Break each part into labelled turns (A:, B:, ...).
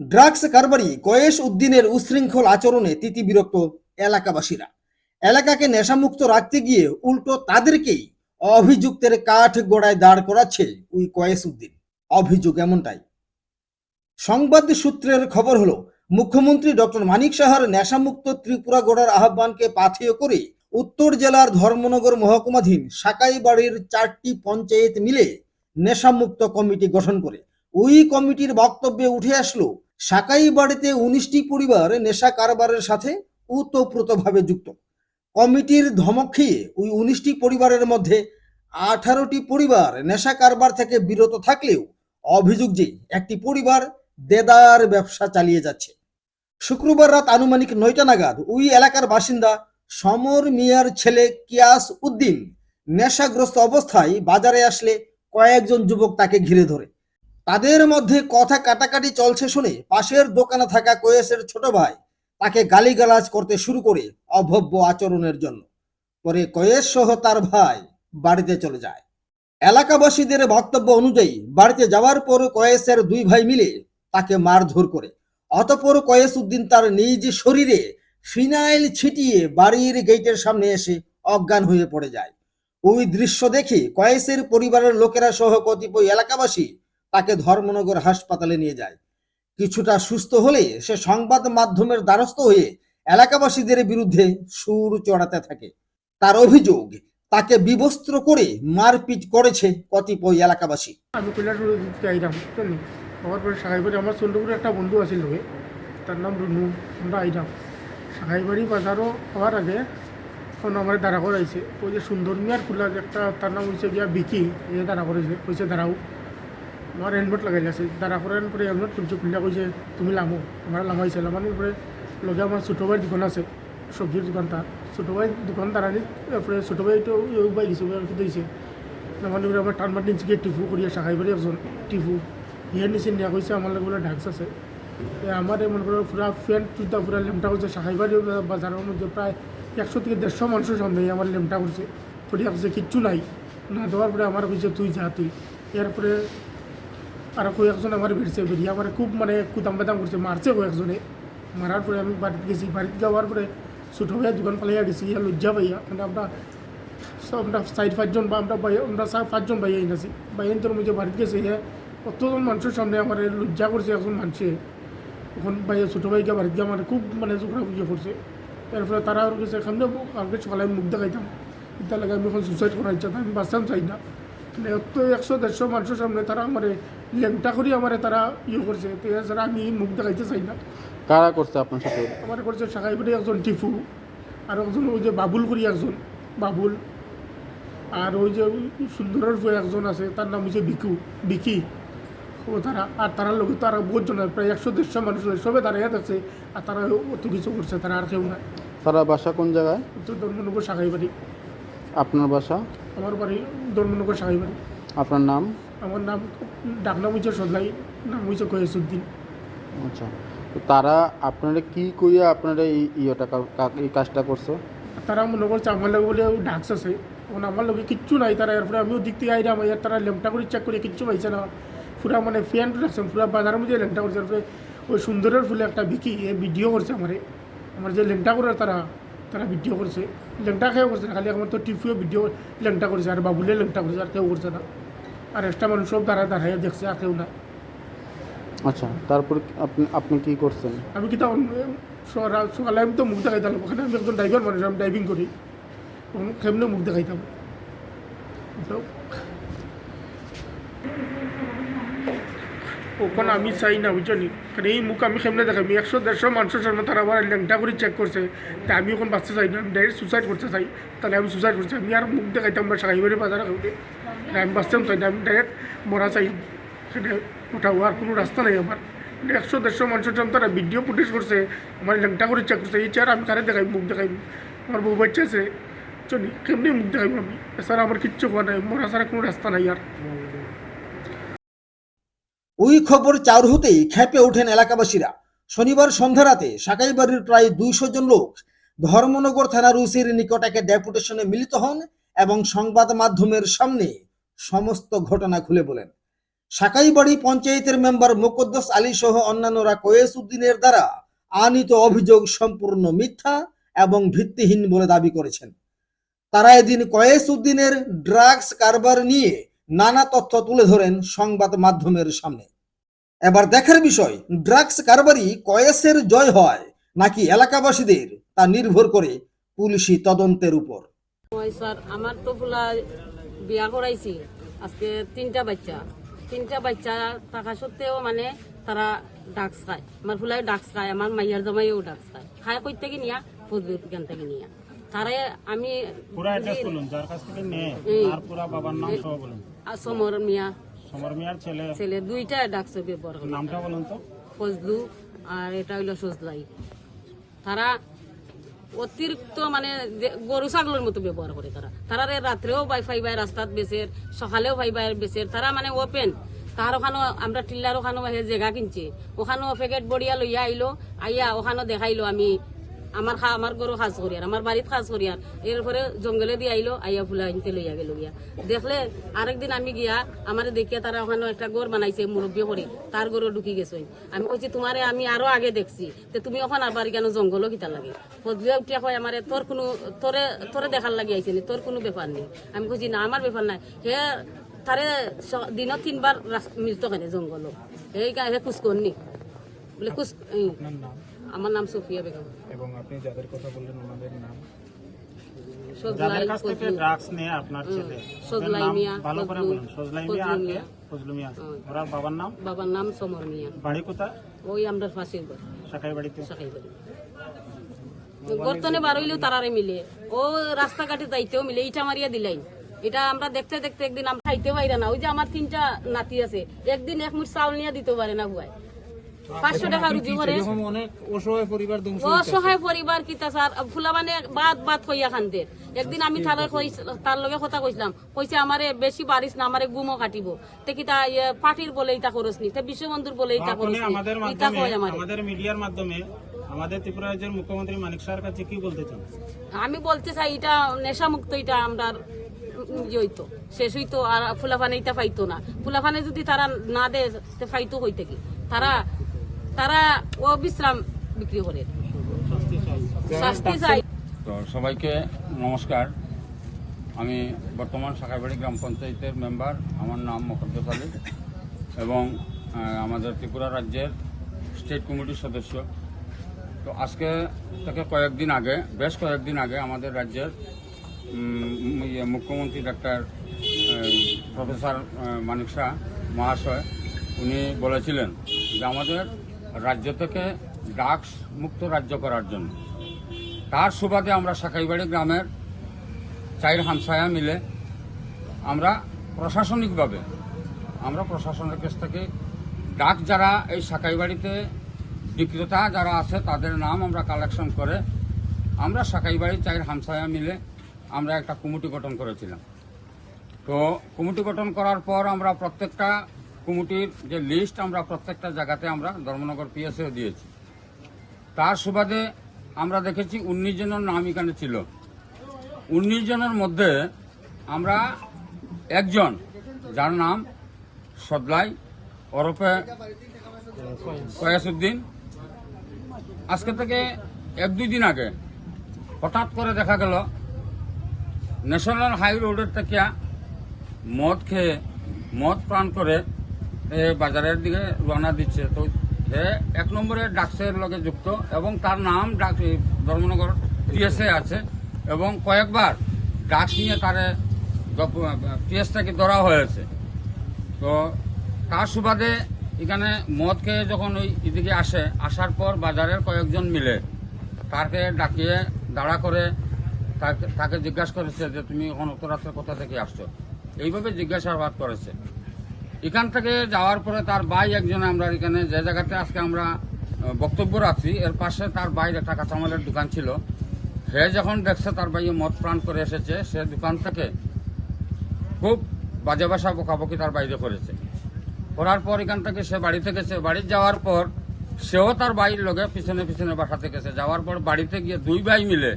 A: Drugs কারবারি কয়েস উদ্দিনের উশৃঙ্খল আচরণে তিতিবিরক্ত এলাকাবাসীরা। এলাকাকে নেশামুক্ত রাখতে গিয়ে উল্টো তাদেরকেই অভিযুক্তের কাঠ গোড়ায় দাঁড় করাচ্ছে ওই কয়েস উদ্দিন। অভিযোগ এমনটাই। সংবাদ সূত্রের খবর হলো, মুখ্যমন্ত্রী ডক্টর মানিক সাহার নেশামুক্ত ত্রিপুরা গড়ার আহ্বানকে পাথেয় করে উত্তর জেলার ধর্মনগর মহকুমাধীন সাকাইবাড়ির চারটি পঞ্চায়েত মিলে নেশামুক্ত কমিটি গঠন করে। ওই কমিটির বক্তব্যে উঠে আসলো সাকাইবাড়িতে উনিশটি পরিবার নেশা কারবারের সাথে ওতপ্রোতভাবে যুক্ত। কমিটির ধমক খেয়ে ওই উনিশটি পরিবারের মধ্যে আঠারোটি পরিবার নেশা কারবার থেকে বিরত থাকলেও অভিযোগ যে একটি পরিবার দেদার ব্যবসা চালিয়ে যাচ্ছে। শুক্রবার রাত আনুমানিক নয়টা নাগাদ ওই এলাকার বাসিন্দা সমর মিয়ার ছেলে কিয়াস উদ্দিন নেশাগ্রস্ত অবস্থায় বাজারে আসলে কয়েকজন যুবক তাকে ঘিরে ধরে। তাদের মধ্যে কথা কাটাকাটি চলছে শুনে পাশের দোকানে থাকা কয়েসের ছোট ভাই তাকে গালিগালাজ করতে শুরু করে অভব্য আচরণের জন্য। পরে কয়েস সহ তার ভাই বাড়িতে চলে যায়। এলাকাবাসীদের বক্তব্য অনুযায়ী বাড়িতে যাওয়ার পর কয়েসের দুই ভাই মিলে তাকে মারধর করে। অতপর কয়েস উদ্দিন তার নিজ শরীরে ফিনাইল ছিটিয়ে বাড়ির গেটের সামনে এসে অজ্ঞান হয়ে পড়ে যায়। ওই দৃশ্য দেখে কয়েসের পরিবারের লোকেরা সহ কতিপয় এলাকাবাসী তাকে ধর্মনগর হাসপাতালে নিয়ে যায়। কিছুটা সুস্থ হলে সে সংবাদ মাধ্যমের দ্বারস্থ হয়ে এলাকাবাসীদের বিরুদ্ধে সুর চড়াতে থাকে। তার অভিযোগ, তাকে বিবস্ত্র করে মারপিট করেছে কতিপয় এলাকাবাসী।
B: আমি বুঝলি পরে আমার চন্দ্রপুরে একটা বন্ধু আছিল তার নাম রুনু, আমরা আইলাম সাহাইবাড়ি বাজারও হওয়ার আগে ফোন আমার দাঁড়া করাইছে। ওই যে সুন্দর মিয়ার খোলা একটা, তার নাম হয়েছে গিয়া বিকি, এ দাঁড়া করেছে, কইছে, দাঁড়াও। আমার হেলমেট লাগাই আছে দাঁড়া করার পরে হেলমেট খুলছে খুললে কইছে তুমি লামো আমার লামাইছে লামানোর পরে লগে ছোটো ভাইয়ের দোকান আছে সবজির দোকানটা ছোটো ভাই দোকান দাঁড়ানি তারপরে ছোটো ভাই তো বাই গেছে দিয়েছে নামানোর পরে আমার টান মাটি গিয়ে টিফু করিয়া সাহাই বাড়ি একজন টিফু। ইয়ে নিচে নেওয়া কইছে আমার লাগে বলে ডাক্স আছে। আমার মনে করো পুরা ফ্যান্ট জুতা পুরা লেমটা করছে সাহাই বাড়ি বাজারের মধ্যে প্রায় একশো থেকে দেড়শো মানুষের সামনে আমার লেমটা করছে করিয়া করছে কিচ্ছু নাই। না দেওয়ার পরে আমার কইছে তুই যা, তুই। এরপরে আর কই একজন আমার বেরিয়েছে বেরিয়ে আমার খুব মানে কুতাম বাদাম করছে, মারছে কয়েকজনে মারার পরে আমি বাড়িতে গেছি, বাড়িতে যাওয়ার পরে ছোটো ভাইয়া দোকান পালাইয়া গেছি ইয়া লজ্জা ভাইয়া মানে আমরা আমরা চার, পাঁচজন বা আমরা আমরা পাঁচজন ভাই আইন আছি। ভাই আইন তোর মধ্যে বাড়িতে গেছে ইয়া কতজন মানুষের সামনে আমার লজ্জা করছে এখন মানুষে তখন ভাই ছোটো ভাইকে বাড়িতে আমার খুব মানে জোকরা ইয়ে করছে এরপরে তারা আর গেছে এখানে কালকে সকালে মুখ দেখাইতাম। এটা লাগে আমি এখন সুসাইড করার ইচ্ছা আমি বাঁচতাম চাই না। মানে একশো দেড়শো মানুষের সামনে তারা আমার লেংটা করি আমার তারা ইয়ে করছে তো এছাড়া আমি মুখ দেখাইতে চাই না
C: কারা করছে আপনার সাথে
B: আমার করছে সাকাইবাড়ি একজন টিফু আর একজন ওই যে বাবুল করি একজন বাবুল। আর ওই যে সুন্দরের বই একজন আছে তার নাম হচ্ছে বিকু বিকি। ও তারা আর তারা লোক তারা বহুত জন প্রায় একশো দেড়শো মানুষ সবে দাঁড়িয়ে থাকছে আর তারা অত কিছু করছে তারা আর কেউ না
C: তারা বাসা কোন জায়গায়
B: তো ধর্মনগর সাকাইবাড়ি
C: আপনার বাসা?
B: আমার বাড়ি ধর্মনগর সাকাইবাড়ি
C: আপনার নাম?
B: আমার নাম ডাকনাম হচ্ছে সদলাই নাম হচ্ছে কয়েসুদ্দিন।
C: আচ্ছা। তো তারা আপনারা কি কইয়া আপনারা এই ইয়েটা এই কাজটা করছ?
B: তারা মনে করছে আমার লগে বলে ডাক্স আছে এখন আমার লগে কিচ্ছু নাই তারা এরপরে আমিও দিক থেকে আইলাম ইয়ার তারা লেমটা করে চেক করে কিচ্ছু পাইছে না। পুরা মানে ফ্যান রাখছেন পুরা বাজারের মধ্যে লেমটা করছে এরপরে ওই সুন্দরের ফুলে একটা বিকি এ ভিডিও করছে আমারে। আমার যে লেমটা করে তারা তারা ভিডিও করছে লেংটা খেয়েও করছে না খালি আমার তো টিফিও ভিডিও লেংটা করছে আর বাবুলে লেংটা করছে আর কেউ করছে না। আর এক্সট্রা মানুষ সব দাঁড়ায় দাঁড়ায় দেখছে আর কেউ না
C: আচ্ছা তারপর আপনি আপনি কি করছেন
B: আমি কি তখন সকালে আমি তো মুখ দেখাইতাম ওখানে আমি একজন ড্রাইভার মানুষ আমি ড্রাইভিং করি তখন কেমনে মুখ দেখাইতাম তো ওখানে আমি চাই না বুঝছ কারণ এই মুখ আমি কেমনে দেখাই একশো, দেড়শো মানুষের সামনে তারা আবার ল্যাংটা করে চেক করছে। তা আমি এখন বাঁচতে চাই না, আমি ডাইরেক্ট সুসাইড করতে চাই। তাহলে আমি সুসাইড করছি, আমি আর মুখ দেখাইতাম বা সাহাইবাড়ি বাজারে কাউকে। আমি বাঁচতাম চাই না, আমি ডাইরেক্ট মরা চাই। সেটা ওটা আর কোনো রাস্তা নেই আমার। মানে একশো, দেড়শো মানুষের সামনে তারা ভিডিও ফুটেজ করছে, আমার ল্যাংটা করে চেক করছে, এই চেয়ার আমি কারে দেখাই মুখ দেখাই আমার বউ বাচ্চা আছে, চলি, কেমনি মুখ দেখাইব আমি? এছাড়া আমার কিচ্ছু হওয়া নাই, মরা ছাড়া কোনো রাস্তা নাই আর।
A: ওই খবর চাউর হতেই খেপে ওঠেন এলাকাবাসীরা। শনিবার সন্ধ্যা রাতে সাকাইবাড়ির প্রায় দুইশো জন লোক ধর্মনগর থানার উসির নিকট একে ডেপুটেশনে মিলিত হন এবং সংবাদ মাধ্যমের সামনে সমস্ত ঘটনা খুলে বলেন। সাকাইবাড়ি পঞ্চায়েতের মেম্বার মোকদ্দস আলী সহ অন্যান্যরা কয়েস উদ্দিনের দ্বারা আনিত অভিযোগ সম্পূর্ণ মিথ্যা এবং ভিত্তিহীন বলে দাবি করেছেন। তারা এদিন কয়েস উদ্দিনের ড্রাগস কারবার নিয়ে নানা তথ্য তুলে ধরেন সংবাদ মাধ্যমের সামনে। এবার দেখার বিষয়, ড্রাগস কারবারি কয়েসের জয় হয় নাকি এলাকাবাসীদের তা নির্ভর করে পুলিশি তদন্তের উপর?
D: স্যার, আমার তো ফুলা বিয়া করাইছি, আজকে তিনটা বাচ্চা। তিনটা বাচ্চা থাকা সত্ত্বেও মানে তারা ডাক্স খায়। আমার ফুলাই ডাক্স খায়, আমার মাইয়ার জামাইও ডাক্স খায়। খায় কই থেকে নিয়া, ফজলুর থেকে নিয়া? তারে আমি
E: পুরা অ্যাড্রেস বলুন যার কাছ থেকে নেয় আর পুরা বাবার নাম সহ বলুন।
D: আর সমর মিয়া।
E: সমর মিয়ার ছেলে।
D: ছেলে দুইটা ডাক্সের ব্যবহার
E: নামটা বলুন তো।
D: ফজলু আর এটা হইল সজলাই। তারা অতিরিক্ত মানে গরু ছাগলের মতো ব্যবহার করে তারা। তারা রে রাত্রেও বাই ফাইবাই রাস্তাত বেচের সকালেও ফাইবাই বেচের তারা মানে ওপেন তার ওখানেও আমরা টিল্লার বাহিরে জায়গা কিনছি। ওখানেও প্যাকেট বড়িয়া লইয়া আইলো আইয়া ওখানেও দেখাইলো আমি আমার খা আমার গরু খাস করি আর আমার বাড়িত খাস করি আর এরপরে জঙ্গলে দিয়ে আইলো আইয়া ফুলা আনতে লইয়া গেল গিয়া দেখলে আরেকদিন আমি গিয়া আমার দেখিয়া তারা ওখানে একটা গড় বানাইছে মুরব্বী করে তার গরু ঢুকি গেছে আমি কইছি তোমারে আমি আরও আগে দেখছি, তে তুমি ওখানে আবার কেন জঙ্গলও কিতা লাগে? ফজলে উঠিয়া কয় আমারে তোর কোনো তোরে তোরে দেখার লাগি আইছে নি? তোর কোনো ব্যাপার নেই। আমি কইছি না আমার ব্যাপার নাই। হে তারে দিনত তিনবার মিলত কেনে জঙ্গল এই কা- হে কুচ করনি বলে
E: নাম?
D: আমার নাম সুফিয়া বেগম।
E: এবং আপনি যাদের কথা বললেন ওনাদের নাম? যাদের কাছ থেকে ড্রাগস নেয় আপনার ছেলে
D: সজলাই
E: ওদের নাম
D: মিয়া,
E: ভালো করে বলুন। সজলাই মিয়া আর কে? ফজলু মিয়া। ওরা বাবার নাম?
D: বাবার নাম সমর মিয়া।
E: বাড়ি কোথায়?
D: ওই আমরা ফাঁসির ঘর
E: শাখাই বাড়িতে?
D: সাকাই বাড়ি। গর্তনে বার হইলেও তারারে মিলে। ও রাস্তাঘাটে যাইতেও মিলে ইটা মারিয়া দিলাই এটা আমরা দেখতে দেখতে একদিন আমরা খাইতে পারি না। ওই যে আমার তিনটা নাতি আছে একদিন এক মুঠ চাউল নিয়ে দিতে পারে না বুয়াই পাঁচশো টাকা রুজি করে
E: অসহায় পরিবার
D: অসহায় পরিবার কিতা স্যার? ফুলা মানে বাদ বাদ হইয়া খানতে। একদিন আমি তার তার লগে কথা কইছিলাম। কইছে আমারে বেশি বারিস না আমারে গুমও কাটিব। তে কিতা ইয়ে, পার্টির বলে ইটা করস নি। তে বিশ্ববন্ধুর বলে ইটা করস
E: আপনি
D: নি।
E: আমাদের
D: ইটা
E: মাধ্যমে
D: কয় আমারে?
E: আমাদের মিডিয়ার মাধ্যমে আমাদের ত্রিপুরা রাজ্যের মুখ্যমন্ত্রী মানিক শাহর কাছে কি বলতে চান?
D: আমি বলতে চাই এটা নেশা মুক্ত এটা আমরা ইয়ে হইতো। শেষ হইতো আর ফুলাফানে এটা পাইতো না। ফুলাফানে যদি তারা না দেয় তে পাইতো হইতে কি? তারা তারা ও বিশ্রাম বিক্রি করে। শাস্তি চাই।
F: তো সবাইকে নমস্কার। আমি বর্তমান শাখাবাড়ি গ্রাম পঞ্চায়েতের মেম্বার আমার নাম মকদ্দস আলী এবং আমাদের ত্রিপুরা রাজ্যের স্টেট কমিটির সদস্য। তো আজকে থেকে কয়েকদিন আগে বেশ কয়েকদিন আগে আমাদের রাজ্যের ইয়ে, মুখ্যমন্ত্রী ডাক্তার প্রফেসর মানিক শাহ মহাশয় উনি বলেছিলেন যে আমাদের রাজ্য থেকে ড্রাগস মুক্ত রাজ্য করার জন্য। তার সুবাদে আমরা সাকাইবাড়ি গ্রামের চাইর হামসায়া মিলে আমরা প্রশাসনিকভাবে, আমরা প্রশাসনের কাছ থেকে ডাক যারা এই সাকাইবাড়িতে বিক্রেতা যারা আছে তাদের নাম আমরা কালেকশন করে আমরা সাকাইবাড়ি চাইর হামসায়া মিলে আমরা একটা কমিটি গঠন করেছিলাম। তো কমিটি গঠন করার পর আমরা প্রত্যেকটা কমিটির যে লিস্ট আমরা প্রত্যেকটা জায়গাতে আমরা ধর্মনগর পিএসএও দিয়েছি। তার সুবাদে আমরা দেখেছি উনিশ জনের নাম এখানে ছিল। উনিশ জনের মধ্যে আমরা একজন, যার নাম সদলাই ওরফে কয়াসুদ্দিন। আজকে থেকে এক দুই দিন আগে হঠাৎ করে দেখা গেল ন্যাশনাল হাই রোডের থেকে মদ খেয়ে মদ পান করে বাজারের দিকে রওনা দিচ্ছে। তো হে এক নম্বরে ডাক্সের লগে যুক্ত এবং তার নাম ডাক ধর্মনগর টিএসএ আছে এবং কয়েকবার ডাক্স নিয়ে তারে টিএসটাকে ধরা হয়েছে। তো তার সুবাদে এখানে মদ খেয়ে যখন ওই এদিকে আসে, আসার পর বাজারের কয়েকজন মিলে তাকে ডাকিয়ে দাঁড়া করে তাকে জিজ্ঞাসা করেছে যে, তুমি এখন রাত্রে কোথা থেকে আসছো? এইভাবে জিজ্ঞাসাবাদ করেছে। এখান থেকে যাওয়ার পরে তার ভাই একজন আমরা এখানে যে জায়গাতে আজকে আমরা বক্তব্য রাখছি, এর পাশে তার বাইরে একটা কাঁচামালের দোকান ছিল। সে যখন দেখছে তার ভাই মদ প্রাণ করে এসেছে, সে দোকান থেকে খুব বাজে বাসা বকাবকি তার বাইরে করেছে। করার পর এখান থেকে সে বাড়িতে গেছে বাড়ি যাওয়ার পর সেও তার বাইর লগে পিছনে পিছনে বাসাতে গেছে যাওয়ার পর বাড়িতে গিয়ে দুই ভাই মিলে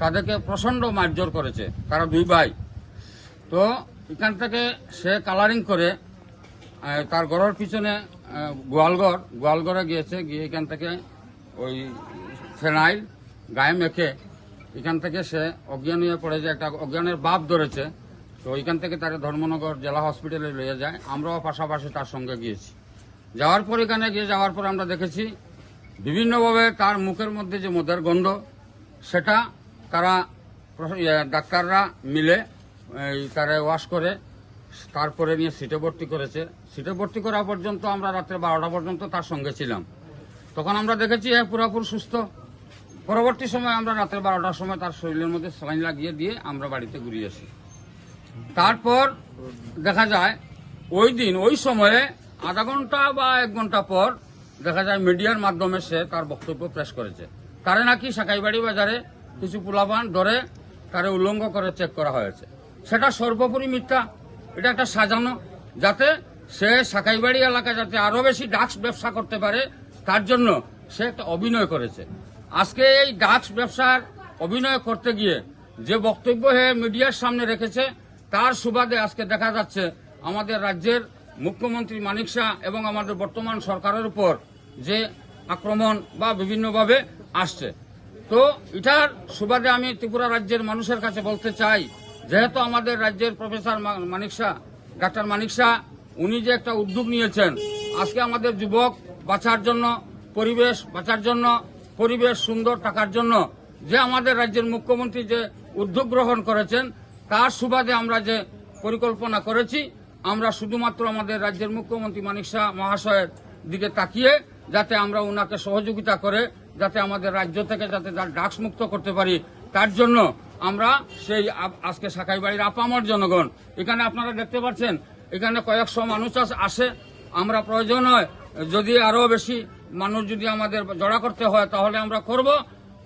F: তাদেরকে প্রচণ্ড মারধর করেছে, তারা দুই ভাই। তো এখান থেকে সে কালারিং করে তার ঘরের পিছনে গোয়ালঘর। গোয়ালঘরে গিয়েছে গিয়ে এখান থেকে ওই ফেনাইল গায়ে মেখে এখান থেকে সে অজ্ঞান হয়ে পড়ে যায় একটা অজ্ঞানের বাপ ধরেছে। তো ওইখান থেকে তাকে ধর্মনগর জেলা হসপিটালে নিয়ে যায়। আমরাও পাশাপাশি তার সঙ্গে গিয়েছি। যাওয়ার পর এখানে গিয়ে যাওয়ার পর আমরা দেখেছি বিভিন্নভাবে তার মুখের মধ্যে যে মদের গন্ধ সেটা তারা ইয়ে, ডাক্তাররা মিলে তারা ওয়াশ করে তারপরে নিয়ে সিটে ভর্তি করেছে। সিটে ভর্তি করা পর্যন্ত আমরা রাত্রে বারোটা পর্যন্ত তার সঙ্গে ছিলাম। তখন আমরা দেখেছি এ পুরোপুরি সুস্থ। পরবর্তী সময় আমরা রাত্রে বারোটার সময় তার শরীরের মধ্যে স্যালাইন লাগিয়ে দিয়ে আমরা বাড়িতে ঘুরিয়ে আসি। তারপর দেখা যায়, ওই দিন, ওই সময়ে আধা ঘণ্টা বা এক ঘণ্টা পর দেখা যায় মিডিয়ার মাধ্যমে সে তার বক্তব্য পেশ করেছে। তারে নাকি সাকাইবাড়ি বাজারে কিছু পোলাপান ধরে তারে উল্লঙ্ঘ করে চেক করা হয়েছে। সেটা সর্বোপরি মিথ্যা। এটা একটা সাজানো, যাতে সে সাকাইবাড়ি এলাকায় যাতে আরও বেশি ডাক্স ব্যবসা করতে পারে, তার জন্য সে একটা অভিনয় করেছে। আজকে এই ডাক্স ব্যবসার অভিনয় করতে গিয়ে যে বক্তব্য হয়ে মিডিয়ার সামনে রেখেছে, তার সুবাদে আজকে দেখা যাচ্ছে আমাদের রাজ্যের মুখ্যমন্ত্রী মানিক শাহ এবং আমাদের বর্তমান সরকারের উপর যে আক্রমণ বা বিভিন্নভাবে আসছে। তো এটার সুবাদে আমি ত্রিপুরা রাজ্যের মানুষের কাছে বলতে চাই যেহেতু আমাদের রাজ্যের প্রফেসর মানিক শাহ, ডাক্তার মানিক শাহ, উনি যে একটা উদ্যোগ নিয়েছেন, আজকে আমাদের যুবক বাঁচার জন্য, পরিবেশ বাঁচার জন্য, পরিবেশ সুন্দর থাকার জন্য যে আমাদের রাজ্যের মুখ্যমন্ত্রী যে উদ্যোগ গ্রহণ করেছেন, তার সুবাদে আমরা যে পরিকল্পনা করেছি, আমরা শুধুমাত্র আমাদের রাজ্যের মুখ্যমন্ত্রী মানিক শাহ মহাশয়ের দিকে তাকিয়ে যাতে আমরা ওনাকে সহযোগিতা করে, যাতে আমাদের রাজ্য থেকে যাতে তার ড্রাগস মুক্ত করতে পারি, তার জন্য আমরা সেই আজকে আজকে সাকাইবাড়ির আপামর জনগণ। এখানে আপনারা দেখতে পাচ্ছেন, এখানে কয়েকশো মানুষ আস- আমরা প্রয়োজন হয়, যদি আরও বেশি মানুষ যদি আমাদের জড়া করতে হয়, তাহলে আমরা করব।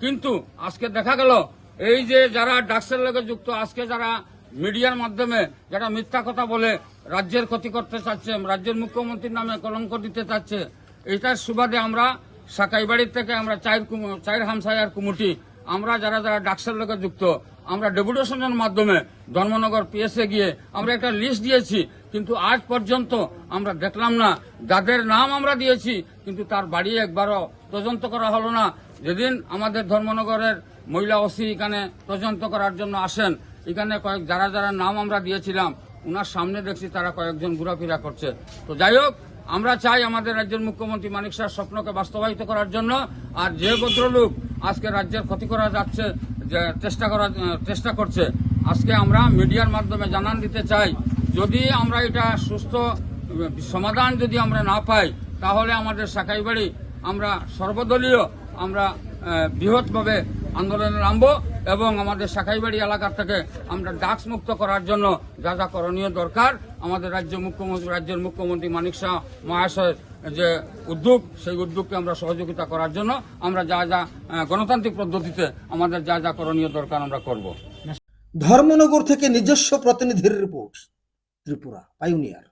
F: কিন্তু আজকে দেখা গেল, এই যে যারা ডাক্সের লগে যুক্ত, আজকে যারা মিডিয়ার মাধ্যমে যারা মিথ্যা কথা বলে রাজ্যের ক্ষতি করতে চাচ্ছে, রাজ্যের মুখ্যমন্ত্রীর নামে কলঙ্ক দিতে চাচ্ছে, এটার সুবাদে আমরা সাকাইবাড়ির থেকে আমরা কুমু- চার হামসায়ার কুমুটি আমরা যারা যারা ডাক্সের লোকে যুক্ত, আমরা ডেপুটেশনের মাধ্যমে ধর্মনগর পিএসএ গিয়ে আমরা একটা লিস্ট দিয়েছি, কিন্তু আজ পর্যন্ত আমরা দেখলাম না। যাদের নাম আমরা দিয়েছি, কিন্তু তার বাড়ি একবারও তদন্ত করা হলো না। যেদিন আমাদের ধর্মনগরের মহিলা ওসি এখানে তদন্ত করার জন্য আসেন, এখানে কয়েক যারা যারা নাম আমরা দিয়েছিলাম ওনার সামনে দেখছি তারা কয়েকজন ঘোরাফেরা করছে। তো যাই হোক, আমরা চাই আমাদের রাজ্যের মুখ্যমন্ত্রী মানিক শাহর স্বপ্নকে বাস্তবায়িত করার জন্য, আর যে ভদ্রলোক আজকে রাজ্যের ক্ষতি করা যাচ্ছে, যে চেষ্টা করা চেষ্টা করছে। আজকে আমরা মিডিয়ার মাধ্যমে জানান দিতে চাই, যদি আমরা এটা সুস্থ সমাধান যদি আমরা না পাই, তাহলে আমাদের সাকাইবাড়ি আমরা সর্বদলীয় আমরা বৃহৎভাবে আন্দোলনে নামবো। এবং আমাদের এলাকা থেকে আমরা ডাক্স মুক্ত করার জন্য যা যা করণীয় দরকার, আমাদের রাজ্য মুখ্যমন্ত্রী, রাজ্যের মুখ্যমন্ত্রী মানিক শাহ মহাশয়ের যে উদ্যোগ, সেই উদ্যোগকে আমরা সহযোগিতা করার জন্য আমরা যা যা গণতান্ত্রিক পদ্ধতিতে আমাদের যা যা করণীয় দরকার আমরা করব।
A: ধর্মনগর থেকে নিজস্ব প্রতিনিধির রিপোর্ট, ত্রিপুরা পাইওনিয়ার